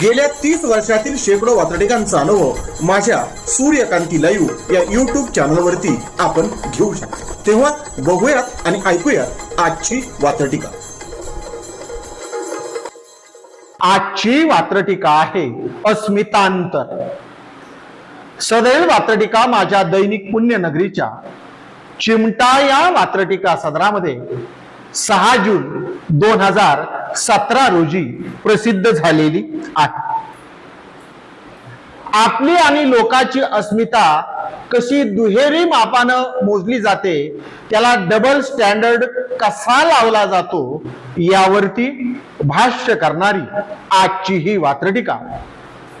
गेल्या तीस वर्षातील शेकडो वातडिकांचा अनुभव माझ्या सूर्यकांती लाईव्ह या युट्यूब चॅनलवरती आपण घेऊ शकतो. तेव्हा बघूयात आणि ऐकूयात आजची वातटिका आजची वात्रटिका आहे अस्मितांतर. सदैव वात्रटिका माझ्या दैनिक पुण्यनगरीच्या चिमटा या वात्रटिका सदरामध्ये सहा जून दोन हजार सतरा रोजी प्रसिद्ध झालेली आहे. आपली आणि लोकाची अस्मिता कशी दुहेरी मापानं मोजली जाते त्याला डबल स्टँडर्ड कसा लावला जातो यावरती भाष्य करणारी आजची ही वात्रटिका.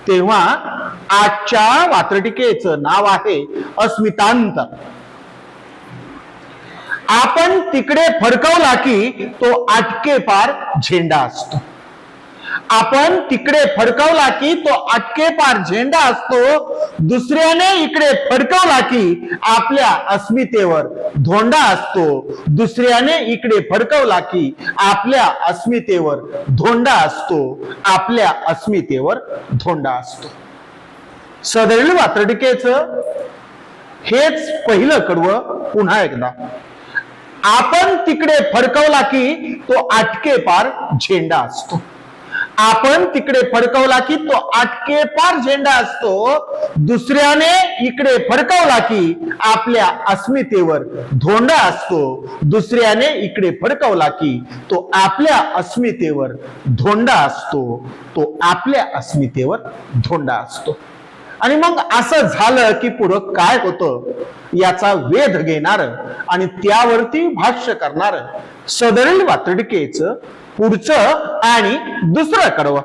तेव्हा आजच्या वात्रटिकेचं नाव आहे अस्मितांतर आपण तिकडे फडकवला की तो आटके पार झेंडा असतो. आपण तिकडे फडकवला की तो आटके पार झेंडा असतो दुसऱ्याने इकडे फडकवला की आपल्या अस्मितेवर धोंडा असतो दुसऱ्याने इकडे फडकवला की आपल्या अस्मितेवर धोंडा असतो आपल्या अस्मितेवर धोंडा असतो. सदैल वात्रटिकेचं हेच पहिलं कडवं पुन्हा एकदा. आपण तिकडे फडकवला की तो आटके पार झेंडा असतो. आपण तिकडे फडकवला की तो आटके पार झेंडा असतो. दुसऱ्याने इकडे फडकवला की आपल्या अस्मितेवर धोंडा असतो. दुसऱ्याने इकडे फडकवला की तो आपल्या अस्मितेवर धोंडा असतो. तो आपल्या अस्मितेवर धोंडा असतो. आणि मग असं झालं की पुढं काय होतं? याचा वेध घेणार आणि त्यावरती भाष्य करणार सदरील वातडकेच पुढचं आणि दुसरं कडवं.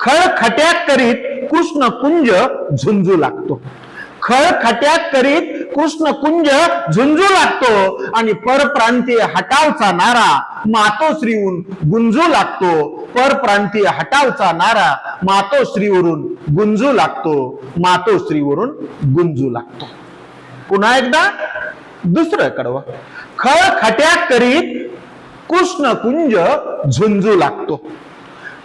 खळखट्याक करीत कृष्ण कुंज झुंजू लागतो. खळखट्याक करीत कृष्ण कुंज झुंजू लागतो आणि परप्रांतीय हटावचा नारा मातोश्रीहून गुंजू लागतो. परप्रांतीय हटावचा नारा मातोश्रीवरून गुंजू लागतो. मातोश्रीवरून गुंजू लागतो. पुन्हा एकदा दुसरं कडवं खळखट्याक करीत कृष्ण कुंज झुंजू लागतो.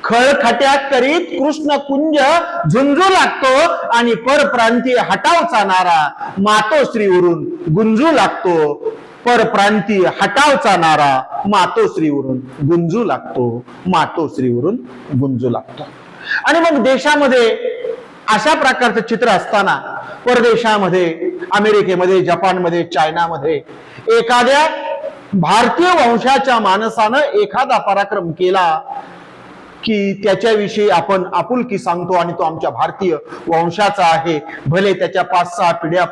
खळखट्यात करीत कृष्ण कुंज झुंजू लागतो आणि परप्रांती हटाव हटावचा मातोश्री उरून गुंजू लागतो. परप्रांतीय हटावचा नारा मातोश्रीवरून गुंजू लागतो. मातोश्रीवरून गुंजू लागतो. आणि मग देशामध्ये अशा प्रकारचं चित्र असताना परदेशामध्ये अमेरिकेमध्ये जपानमध्ये चायनामध्ये एखाद्या भारतीय वंशाच्या माणसानं एखादा पराक्रम केला की त्याच्याविषयी आपण आपुलकी सांगतो आणि तो आमच्या भारतीय वंशाचा आहे. भले त्याच्या पाच सहा पिढ्या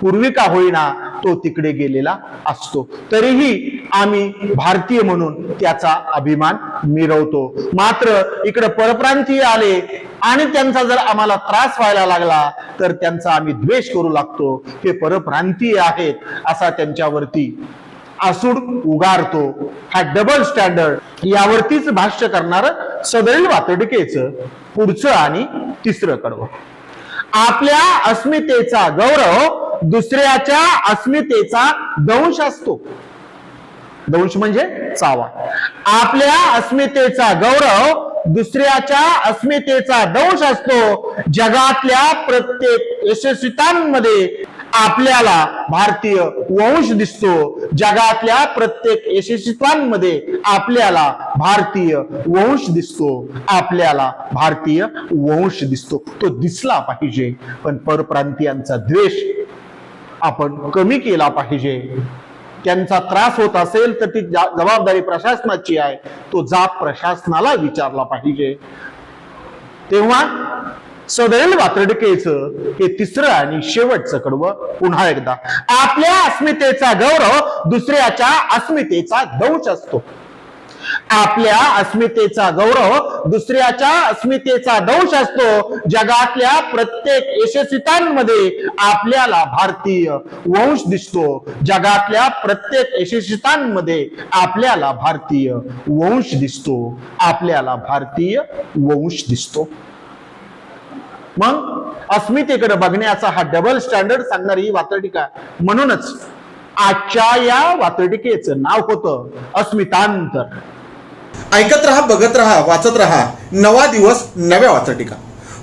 पूर्वी का होईना तो तिकडे गेलेला असतो. तरीही आम्ही भारतीय म्हणून त्याचा अभिमान मिरवतो. मात्र इकडे परप्रांतीय आले आणि त्यांचा जर आम्हाला त्रास व्हायला लागला तर त्यांचा आम्ही द्वेष करू लागतो. हे परप्रांतीय आहेत असा त्यांच्यावरती आसूड उगारतो. हा डबल स्टँडर्ड यावरतीच भाष्य करणार सदैव वातडकेचं पुढचं आणि तिसरं कडवं. आपल्या अस्मितेचा गौरव दुसऱ्याच्या अस्मितेचा दंश असतो. दंश म्हणजे चावा. आपल्या अस्मितेचा गौरव दुसऱ्याच्या अस्मितेचा दंश असतो. जगातल्या प्रत्येक यशस्वितांमध्ये आपल्याला भारतीय वंश दिसतो. जगातल्या प्रत्येक यशस्वीमध्ये आपल्याला भारतीय वंश दिसतो. आपल्याला भारतीय वंश दिसतो. तो दिसला पाहिजे. पण परप्रांतीयांचा द्वेष आपण कमी केला पाहिजे. त्यांचा त्रास होत असेल तर ती जबाबदारी प्रशासनाची आहे. तो जाब प्रशासनाला विचारला पाहिजे. तेव्हा सदैल वात्रडकेचं हे तिसरं आणि शेवटचं कडवं पुन्हा एकदा. आपल्या अस्मितेचा गौरव दुसऱ्याच्या अस्मितेचा दंश असतो. आपल्या अस्मितेचा गौरव दुसऱ्याच्या अस्मितेचा दंश असतो. जगातल्या प्रत्येक यशस्वितांमध्ये आपल्याला भारतीय वंश दिसतो. जगातल्या प्रत्येक यशस्वितांमध्ये आपल्याला भारतीय वंश दिसतो. आपल्याला भारतीय वंश दिसतो. मग अस्मितेकडे बघण्याचा हा डबल स्टँडर्ड सांगणारी ही वातडिका म्हणूनच आजच्या या वातडिकेचं नाव होतं अस्मितांतर. ऐकत रहा बघत रहा वाचत रहा. नवा दिवस नव्या वाचटिका